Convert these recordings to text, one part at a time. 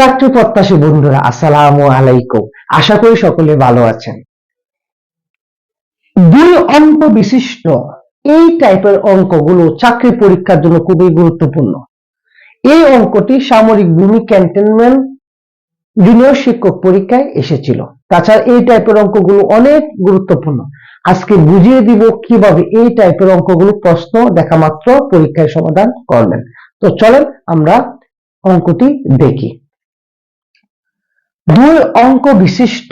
চাকরি প্রত্যাশী বন্ধুরা, আসসালামু আলাইকুম। আশা করি সকলে ভালো আছেন। দুই অঙ্ক বিশিষ্ট, এই টাইপের অঙ্কগুলো চাকরি পরীক্ষার জন্য খুবই গুরুত্বপূর্ণ। এই অঙ্কটি সামরিক ভূমি ক্যান্টনমেন্ট জুনিয়র শিক্ষক পরীক্ষায় এসেছিল। তাছাড়া এই টাইপের অঙ্কগুলো অনেক গুরুত্বপূর্ণ। আজকে বুঝিয়ে দিব কীভাবে এই টাইপের অঙ্কগুলো প্রশ্ন দেখা মাত্র পরীক্ষায় সমাধান করবেন তো চলেন আমরা অঙ্কটি দেখি। দুই অঙ্ক বিশিষ্ট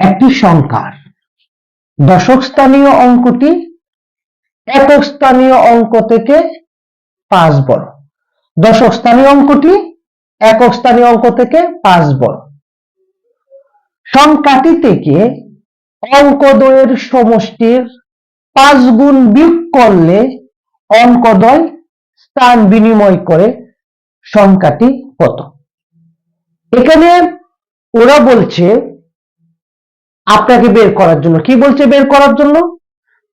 একটি সংখ্যার। দশক স্থানীয় অঙ্কটি একক স্থানীয় অঙ্ক থেকে পাঁচ বড় দশক স্থানীয় অঙ্কটি একক স্থানীয় অঙ্ক থেকে পাঁচ বড় সংখ্যাটি থেকে অঙ্কদ্বয়ের সমষ্টির পাঁচ গুণ বিয়োগ করলে অঙ্কদ্বয় স্থান বিনিময় করে সংখ্যাটি কত? এখানে ওরা বলছে আপনাকে বের করার জন্য। কি বলছে বের করার জন্য?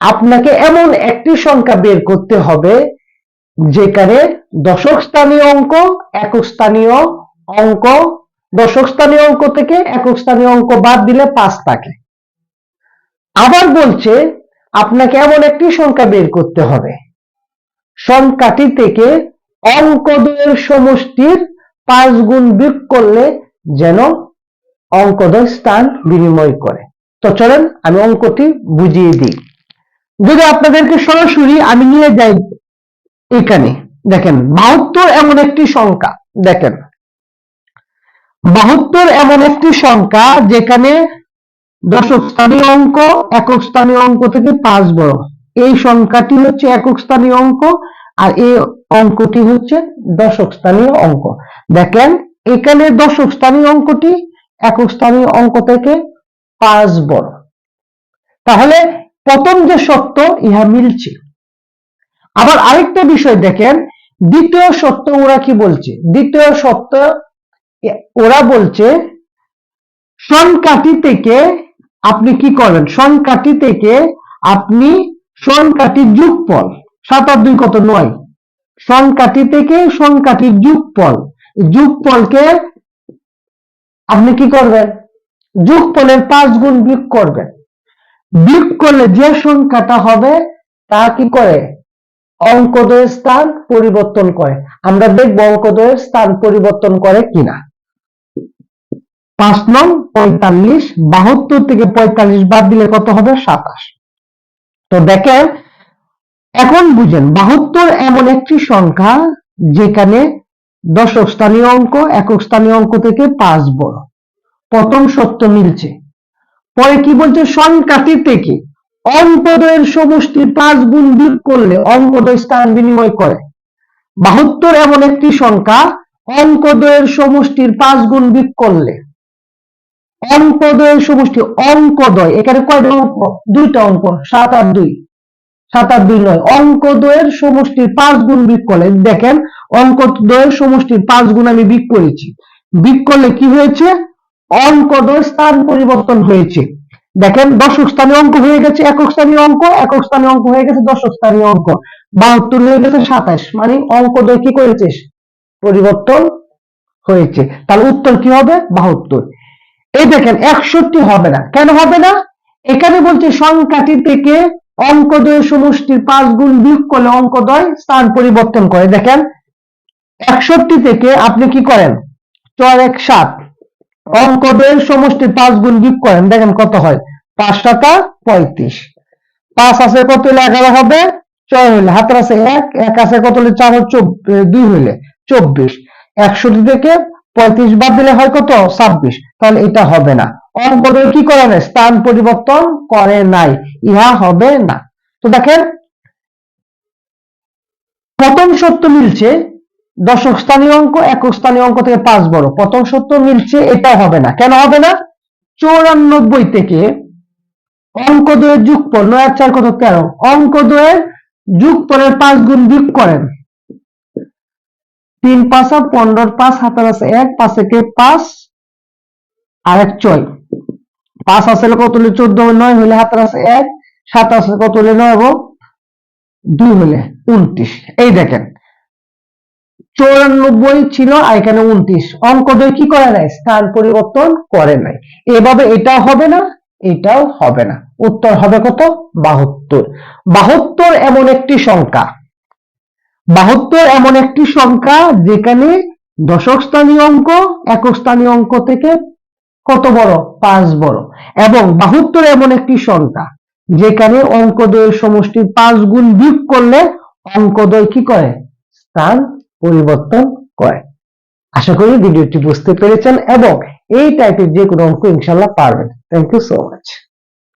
আপনাকে এমন একটি সংখ্যা বের করতে হবে যেখানে দশক স্থানীয় অঙ্ক, একক স্থানীয় অঙ্ক, দশক স্থানীয় অঙ্ক থেকে একক স্থানীয় অঙ্ক বাদ দিলে পাঁচ থাকে। আবার বলছে আপনাকে এমন একটি সংখ্যা বের করতে হবে। সংখ্যাটি থেকে অঙ্কদ্বয়ের সমষ্টির পাঁচ গুণ বিয়োগ করলে যেন অঙ্কদ্বয় স্থান বিনিময় করে। তো চলেন আমি অঙ্কটি বুঝিয়ে দিই। যদি আপনাদেরকে সরাসরি আমি নিয়ে যাই এখানে, দেখেন, বাহাত্তর এমন একটি সংখ্যা, দেখেন। বাহাত্তর এমন একটি সংখ্যা যেখানে দশক স্থানীয় অঙ্ক, একক স্থানীয় অঙ্ক থেকে পাঁচ বড়। এই সংখ্যাটি হচ্ছে একক স্থানীয় অঙ্ক আর এই অঙ্কটি হচ্ছে দশক স্থানীয় অঙ্ক। দেখেন, এখানে দশক স্থানীয় অঙ্কটি একক স্থানীয় অঙ্ক থেকে পাঁচ বড়। তাহলে প্রথম যে সত্য, ইহা মিলছে। আবার আরেকটা বিষয় দেখেন, দ্বিতীয় সত্য ওরা কি বলছে? দ্বিতীয় সত্য ওরা বলছে, সংখ্যাটি থেকে আপনি কি করবেন? সংখ্যাটি থেকে আপনি সংখ্যাটির যুগফল সাত আর দুই কত নয়? সংখ্যাটি থেকে সংখ্যাটির যুগফল। যুগফলকে আপনি কি করবেন? যুগফলের পাঁচ গুণ বিয়োগ করবেন। বিয়োগ করলে যে সংখ্যাটা হবে, তা কি করে? অঙ্কদ্বয়ের স্থান পরিবর্তন করে। আমরা দেখব অঙ্কদ্বয়ের স্থান পরিবর্তন করে কিনা। পাঁচ নং, পঁয়তাল্লিশ, বাহাত্তর থেকে পঁয়তাল্লিশ বাদ দিলে কত হবে? সাতাশ। তো দেখেন এখন বুঝেন, বাহাত্তর এমন একটি সংখ্যা যেখানে দশক স্থানীয় অঙ্ক, একক স্থানীয় অঙ্ক থেকে পাঁচ বড়। প্রথম সত্য মিলছে। পরে কি বলছে? সংখ্যাটি থেকে। অঙ্কদয়ের সমষ্টি পাঁচ গুণ বিয়োগ করলে অঙ্কদয় স্থান বিনিময় করে। বাহাত্তর এমন একটি সংখ্যা অঙ্কদয়ের সমষ্টির পাঁচ গুণ বিয়োগ করলে। অঙ্কদয়ের সমষ্টি অঙ্কদয় এখানে কয়টা অঙ্ক? দুইটা অঙ্ক, সাত আর দুই। দুই নয় অঙ্কদয়ের সমষ্টির পাঁচ গুণ বিক করলে, দেখেন, অঙ্কদ্বয়ের সমষ্টির পাঁচ গুণ আমি বিক করেছি। বিক করলে কি হয়েছে? অঙ্কদ্বয় স্থান পরিবর্তন হয়েছে। দেখেন, দশক স্থানীয় অঙ্ক হয়ে গেছে, একক স্থানীয় অঙ্ক, একক স্থানীয় অঙ্ক হয়ে গেছে, দশক স্থানীয় অঙ্ক। বাহাত্তর হয়ে গেছে, সাতাশ। মানে অঙ্কদ্বয় কি করেছে? পরিবর্তন হয়েছে। তাহলে উত্তর কি হবে? বাহাত্তর। এই দেখেন, একষট্টি হবে না। কেন হবে না? এখানে বলছে সংখ্যাটি থেকে অঙ্কদ্বয় সমষ্টির পাঁচ গুণ বিয়োগ করলে অঙ্কদ্বয় স্থান পরিবর্তন করে। দেখেন, একষট্টি থেকে আপনি কি করেন? চার এক সাত। অঙ্কদ্বয়ের সমষ্টির পাঁচ গুণ বিয়োগ করেন, দেখেন কত হয়? পাঁচ সাতা পঁয়ত্রিশ। পাঁচ আছে কত হলে এগারো হবে? ছয় হইলে হাতের আছে এক এক আছে কত হলে চার দুই হইলে চব্বিশ। একষট্টি থেকে পঁয়ত্রিশ বাদ দিলে হয় কত? ছাব্বিশ। তাহলে এটা হবে না। অঙ্কদের কি করে নাই? স্থান পরিবর্তন করে নাই। ইহা হবে না। তো দেখেন, প্রথম সত্য মিলছে দশক স্থানীয় অঙ্ক, একক স্থানীয় অঙ্ক থেকে পাঁচ বড়। প্রথম সত্য মিলছে এটা হবে না। কেন হবে না? চৌরানব্বই থেকে অঙ্কদ্বয়ের যুগফল, নয় আর চার কত তেরো? অঙ্কদ্বয়ের যুগফলের পাঁচ গুণ বিয়োগ করেন। তিন পাঁচা পনেরো পাঁচ হাতের আছে এক, পাঁচ, একে পাঁচ আর এক ছয়। পাঁচ আসলে কত হলে চোদ্দ নয় হলে হাতের আছে এক সাত আসলে কত হলে নয় এবং দুই হলে উনত্রিশ এই দেখেন, চৌরানব্বই ছিল এখানে উনত্রিশ অঙ্কদ্বয় কি করে নাই? স্থান পরিবর্তন করে নাই। এভাবে এটাও হবে না, এটাও হবে না। উত্তর হবে কত? বাহাত্তর। বাহাত্তর এমন একটি সংখ্যা। বাহাত্তর এমন একটি সংখ্যা যেখানে দশক স্থানীয় অঙ্ক, একক স্থানীয় অঙ্ক থেকে কত বড়? পাঁচ বড়। এবং বাহুত্তর এমন একটি সংখ্যা, যেখানে অঙ্কদয়ের সমষ্টির পাঁচ গুণ বিয়োগ করলে অঙ্কদ্বয় কি করে? স্থান পরিবর্তন করে। আশা করি ভিডিওটি বুঝতে পেরেছেন এবং এই টাইপের যে কোনো অঙ্ক ইনশাল্লাহ পারবেন। Thank you so much